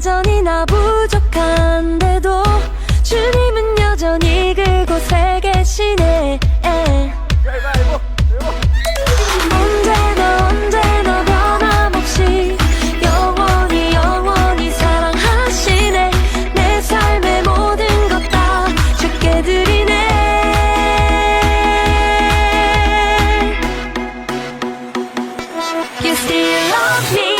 여전히 나 부족한데도 주님은 여전히 그곳에 계시네. 언제나 언제나 변함없이 영원히 영원히 사랑하시네. 내 삶의 모든 것다 죽게 드리네. You still love me.